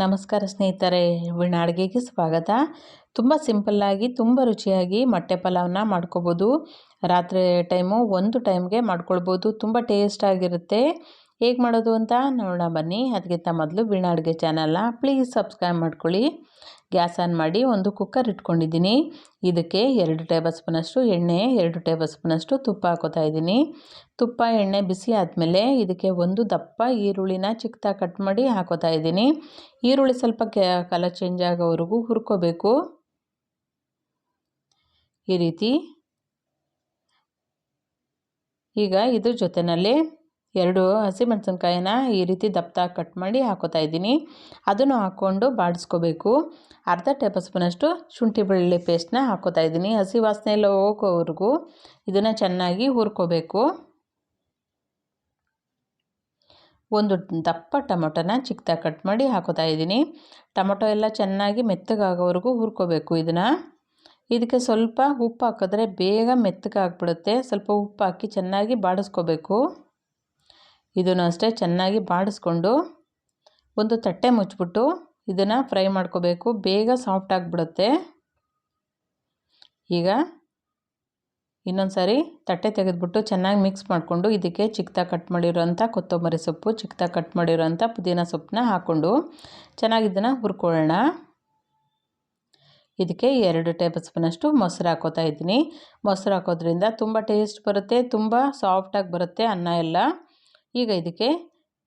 ನಮಸ್ಕಾರ ಸ್ನೇಹಿತರೆ ವೀಣ ಅಡುಗೆಗೆ ಸ್ವಾಗತ. ತುಂಬ ಸಿಂಪಲ್ಲಾಗಿ ತುಂಬ ರುಚಿಯಾಗಿ ಮೊಟ್ಟೆ ಪಲಾವ್ನ ಮಾಡ್ಕೋಬೋದು. ರಾತ್ರಿ ಟೈಮು ಒಂದು ಟೈಮ್ಗೆ ಮಾಡ್ಕೊಳ್ಬೋದು. ತುಂಬ ಟೇಸ್ಟಾಗಿರುತ್ತೆ ಹೇಗೆ ಮಾಡೋದು ಅಂತ ನೋಡೋಣ ಬನ್ನಿ. ಅದಕ್ಕಿಂತ ಮೊದಲು ವೀಣಾ ಅಡುಗೆ ಚಾನಲ್ನ ಪ್ಲೀಸ್ ಸಬ್ಸ್ಕ್ರೈಬ್ ಮಾಡ್ಕೊಳ್ಳಿ. ಗ್ಯಾಸ್ ಆನ್ ಮಾಡಿ ಒಂದು ಕುಕ್ಕರ್ ಇಟ್ಕೊಂಡಿದ್ದೀನಿ. ಇದಕ್ಕೆ ಎರಡು ಟೇಬಲ್ ಸ್ಪೂನಷ್ಟು ಎಣ್ಣೆ, ಎರಡು ಟೇಬಲ್ ಸ್ಪೂನಷ್ಟು ತುಪ್ಪ ಹಾಕೋತಾ ಇದ್ದೀನಿ. ತುಪ್ಪ, ಎಣ್ಣೆ ಬಿಸಿ ಆದಮೇಲೆ ಇದಕ್ಕೆ ಒಂದು ದಪ್ಪ ಈರುಳ್ಳಿನ ಚಿಕ್ಕದಾಗಿ ಕಟ್ ಮಾಡಿ ಹಾಕೋತಾ ಇದ್ದೀನಿ. ಈರುಳ್ಳಿ ಸ್ವಲ್ಪ ಕಲರ್ ಚೇಂಜ್ ಆಗೋವರೆಗೂ ಹುರ್ಕೋಬೇಕು. ಈ ರೀತಿ. ಈಗ ಇದ್ರ ಜೊತೆಯಲ್ಲಿ ಎರಡು ಹಸಿಮೆಣಸಿನ್ಕಾಯಿನ ಈ ರೀತಿ ದಪ್ಪದಾಗಿ ಕಟ್ ಮಾಡಿ ಹಾಕೋತಾ ಇದ್ದೀನಿ. ಅದನ್ನು ಹಾಕ್ಕೊಂಡು ಬಾಡಿಸ್ಕೋಬೇಕು. ಅರ್ಧ ಟೇಬಲ್ ಸ್ಪೂನಷ್ಟು ಶುಂಠಿ ಬೆಳ್ಳುಳ್ಳಿ ಪೇಸ್ಟ್ನ ಹಾಕೋತಾ ಇದ್ದೀನಿ. ಹಸಿ ವಾಸನೆ ಎಲ್ಲ ಹೋಗೋವರೆಗೂ ಇದನ್ನು ಚೆನ್ನಾಗಿ ಹುರ್ಕೋಬೇಕು. ಒಂದು ದಪ್ಪ ಟೊಮೊಟೊನ ಚಿಕ್ಕದಾಗಿ ಕಟ್ ಮಾಡಿ ಹಾಕೋತಾ ಇದ್ದೀನಿ. ಟೊಮೊಟೊ ಎಲ್ಲ ಚೆನ್ನಾಗಿ ಮೆತ್ತಗಾಗೋವರೆಗೂ ಹುರ್ಕೋಬೇಕು ಇದನ್ನು. ಇದಕ್ಕೆ ಸ್ವಲ್ಪ ಉಪ್ಪು ಹಾಕಿದ್ರೆ ಬೇಗ ಮೆತ್ತಗಾಗ್ಬಿಡುತ್ತೆ. ಸ್ವಲ್ಪ ಉಪ್ಪು ಹಾಕಿ ಚೆನ್ನಾಗಿ ಬಾಡಿಸ್ಕೋಬೇಕು. ಇದನ್ನು ಅಷ್ಟೇ ಚೆನ್ನಾಗಿ ಬಾಡಿಸ್ಕೊಂಡು ಒಂದು ತಟ್ಟೆ ಮುಚ್ಚಿಬಿಟ್ಟು ಇದನ್ನು ಫ್ರೈ ಮಾಡ್ಕೋಬೇಕು. ಬೇಗ ಸಾಫ್ಟ್ ಆಗಿಬಿಡುತ್ತೆ. ಈಗ ಇನ್ನೊಂದು ಸಾರಿ ತಟ್ಟೆ ತೆಗೆದುಬಿಟ್ಟು ಚೆನ್ನಾಗಿ ಮಿಕ್ಸ್ ಮಾಡಿಕೊಂಡು ಇದಕ್ಕೆ ಚಿಕ್ಕದಾಗಿ ಕಟ್ ಮಾಡಿರೋಂಥ ಕೊತ್ತಂಬರಿ ಸೊಪ್ಪು ಚಿಕ್ಕದಾಗಿ ಕಟ್ ಮಾಡಿರೋಂಥ ಪುದೀನ ಸೊಪ್ಪನ್ನ ಹಾಕ್ಕೊಂಡು ಚೆನ್ನಾಗಿ ಇದನ್ನು ಹುರ್ಕೊಳ್ಳೋಣ. ಇದಕ್ಕೆ ಎರಡು ಟೇಬಲ್ ಸ್ಪೂನಷ್ಟು ಮೊಸರು ಹಾಕೋತಾ ಇದ್ದೀನಿ. ಮೊಸರು ಹಾಕೋದ್ರಿಂದ ತುಂಬ ಟೇಸ್ಟ್ ಬರುತ್ತೆ, ತುಂಬ ಸಾಫ್ಟಾಗಿ ಬರುತ್ತೆ ಅನ್ನ ಎಲ್ಲ. ಈಗ ಇದಕ್ಕೆ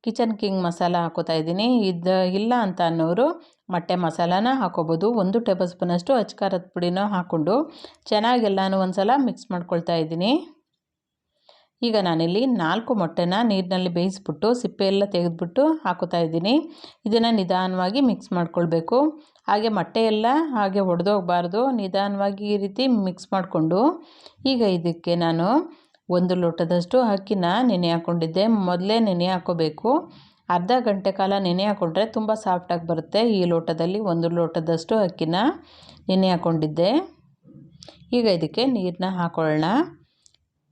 ಕಿಚನ್ ಕಿಂಗ್ ಮಸಾಲ ಹಾಕೋತಾ ಇದ್ದೀನಿ. ಇದು ಇಲ್ಲ ಅಂತ ಅನ್ನೋರು ಮೊಟ್ಟೆ ಮಸಾಲಾನ ಹಾಕೋಬೋದು. ಒಂದು ಟೇಬಲ್ ಸ್ಪೂನಷ್ಟು ಅಚ್ಕಾರದ ಪುಡಿನ ಹಾಕ್ಕೊಂಡು ಚೆನ್ನಾಗಿ ಎಲ್ಲನೂ ಒಂದು ಸಲ ಮಿಕ್ಸ್ ಮಾಡ್ಕೊಳ್ತಾ ಇದ್ದೀನಿ. ಈಗ ನಾನಿಲ್ಲಿ ನಾಲ್ಕು ಮೊಟ್ಟೆನ ನೀರಿನಲ್ಲಿ ಬೇಯಿಸ್ಬಿಟ್ಟು ಸಿಪ್ಪೆ ಎಲ್ಲ ತೆಗೆದುಬಿಟ್ಟು ಹಾಕೋತಾ ಇದ್ದೀನಿ. ಇದನ್ನು ನಿಧಾನವಾಗಿ ಮಿಕ್ಸ್ ಮಾಡ್ಕೊಳ್ಬೇಕು. ಹಾಗೆ ಮೊಟ್ಟೆ ಎಲ್ಲ ಹಾಗೆ ಒಡೆದೋಗಬಾರ್ದು. ನಿಧಾನವಾಗಿ ಈ ರೀತಿ ಮಿಕ್ಸ್ ಮಾಡಿಕೊಂಡು ಈಗ ಇದಕ್ಕೆ ನಾನು ಒಂದು ಲೋಟದಷ್ಟು ಅಕ್ಕಿನ ನೆನೆ ಹಾಕ್ಕೊಂಡಿದ್ದೆ ಮೊದಲೇ ನೆನೆ ಹಾಕ್ಕೋಬೇಕು ಅರ್ಧ ಗಂಟೆ ಕಾಲ ನೆನೆ ಹಾಕ್ಕೊಂಡ್ರೆ ತುಂಬ ಸಾಫ್ಟಾಗಿ ಬರುತ್ತೆ. ಈ ಲೋಟದಲ್ಲಿ ಒಂದು ಲೋಟದಷ್ಟು ಅಕ್ಕಿನ ನೆನೆ ಹಾಕ್ಕೊಂಡಿದ್ದೆ ಈಗ ಇದಕ್ಕೆ ನೀರನ್ನ ಹಾಕೊಳ್ಳೋಣ.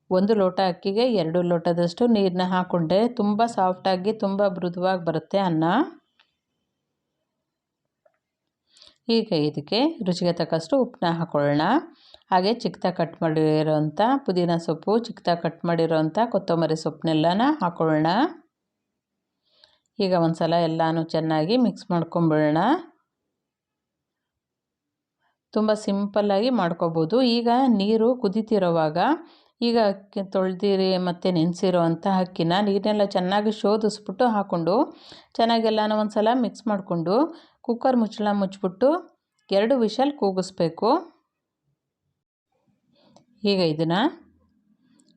ಒಂದು ಲೋಟ ಅಕ್ಕಿಗೆ ಎರಡು ಲೋಟದಷ್ಟು ನೀರನ್ನ ಹಾಕ್ಕೊಂಡ್ರೆ ತುಂಬ ಸಾಫ್ಟಾಗಿ ತುಂಬ ಮೃದುವಾಗಿ ಬರುತ್ತೆ ಅನ್ನ. ಈಗ ಇದಕ್ಕೆ ರುಚಿಗೆ ತಕ್ಕಷ್ಟು ಉಪ್ಪನ್ನ ಹಾಕೊಳ್ಳೋಣ. ಹಾಗೆ ಚಿಕ್ಕದಾಗಿ ಕಟ್ ಮಾಡಿರೋಂಥ ಪುದೀನ ಸೊಪ್ಪು ಚಿಕ್ಕದಾಗಿ ಕಟ್ ಮಾಡಿರೋಂಥ ಕೊತ್ತಂಬರಿ ಸೊಪ್ಪನ್ನೆಲ್ಲನ ಹಾಕೊಳ್ಳೋಣ. ಈಗ ಒಂದು ಸಲ ಎಲ್ಲನೂ ಚೆನ್ನಾಗಿ ಮಿಕ್ಸ್ ಮಾಡ್ಕೊಂಬಿಡೋಣ. ತುಂಬ ಸಿಂಪಲ್ಲಾಗಿ ಮಾಡ್ಕೋಬೋದು. ಈಗ ನೀರು ಕುದೀತಿರೋವಾಗ ಈಗ ಅಕ್ಕಿ ತೊಳೆದಿರಿ ಮತ್ತು ನೆನೆಸಿರೋ ಅಂಥ ಅಕ್ಕಿನ ನೀರನ್ನೆಲ್ಲ ಚೆನ್ನಾಗಿ ಶೋಧಿಸ್ಬಿಟ್ಟು ಹಾಕ್ಕೊಂಡು ಚೆನ್ನಾಗೆಲ್ಲನೂ ಒಂದು ಸಲ ಮಿಕ್ಸ್ ಮಾಡಿಕೊಂಡು ಕುಕ್ಕರ್ ಮುಚ್ಚಳ ಮುಚ್ಚಿಬಿಟ್ಟು ಎರಡು ವಿಷಲ್ ಕೂಗಿಸ್ಬೇಕು. ಈಗ ಇದನ್ನು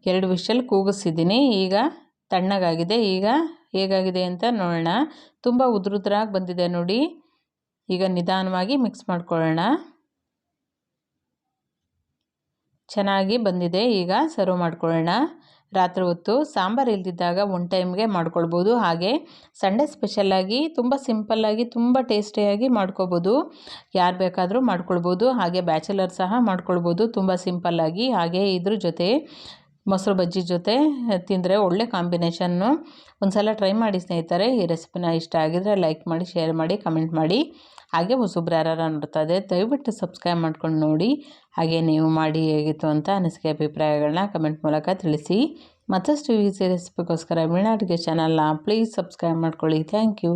ಎರಡು ವಿಷಲ್ ಕೂಗಿಸಿದ್ದೀನಿ. ಈಗ ತಣ್ಣಗಾಗಿದೆ. ಈಗ ಹೇಗಾಗಿದೆ ಅಂತ ನೋಡೋಣ. ತುಂಬ ಉದ್ರುದ್ರಾಗಿ ಬಂದಿದೆ ನೋಡಿ. ಈಗ ನಿಧಾನವಾಗಿ ಮಿಕ್ಸ್ ಮಾಡ್ಕೊಳ್ಳೋಣ. ಚೆನ್ನಾಗಿ ಬಂದಿದೆ. ಈಗ ಸರ್ವ್ ಮಾಡ್ಕೊಳ್ಳೋಣ. ರಾತ್ರಿ ಹೊತ್ತು ಸಾಂಬಾರು ಇಲ್ದಿದ್ದಾಗ ಒನ್ ಟೈಮ್ಗೆ ಮಾಡ್ಕೊಳ್ಬೋದು. ಹಾಗೆ ಸಂಡೇ ಸ್ಪೆಷಲ್ಲಾಗಿ ತುಂಬ ಸಿಂಪಲ್ಲಾಗಿ ತುಂಬ ಟೇಸ್ಟಿಯಾಗಿ ಮಾಡ್ಕೊಬೋದು. ಯಾರು ಬೇಕಾದರೂ ಮಾಡ್ಕೊಳ್ಬೋದು. ಹಾಗೆ ಬ್ಯಾಚುಲರ್ ಸಹ ಮಾಡ್ಕೊಳ್ಬೋದು. ತುಂಬ ಸಿಂಪಲ್ಲಾಗಿ ಹಾಗೆ ಇದ್ರ ಜೊತೆ ಮೊಸರು ಬಜ್ಜಿ ಜೊತೆ ತಿಂದರೆ ಒಳ್ಳೆ ಕಾಂಬಿನೇಷನ್ನು. ಒಂದು ಸಲ ಟ್ರೈ ಮಾಡಿ ಸ್ನೇಹಿತರೆ, ಈ ರೆಸಿಪಿನ ಇಷ್ಟ ಆಗಿದರೆ ಲೈಕ್ ಮಾಡಿ, ಶೇರ್ ಮಾಡಿ, ಕಮೆಂಟ್ ಮಾಡಿ. ಹಾಗೆ ಹೊಸಬ್ರು ಯಾರು ನೋಡ್ತಾ ಇದೆ ದಯವಿಟ್ಟು ಸಬ್ಸ್ಕ್ರೈಬ್ ಮಾಡ್ಕೊಂಡು ನೋಡಿ. ಹಾಗೆ ನೀವು ಮಾಡಿ ಹೇಗಿತ್ತು ಅಂತ ಅನಿಸಿಕೆ ಅಭಿಪ್ರಾಯಗಳನ್ನ ಕಮೆಂಟ್ ಮೂಲಕ ತಿಳಿಸಿ. ಮತ್ತಷ್ಟು ಈಸಿ ರೆಸಿಪಿಗೋಸ್ಕರ ಮೀನಾಟಿಗೆ ಚಾನಲ್ನ ಪ್ಲೀಸ್ ಸಬ್ಸ್ಕ್ರೈಬ್ ಮಾಡ್ಕೊಳ್ಳಿ. Thank you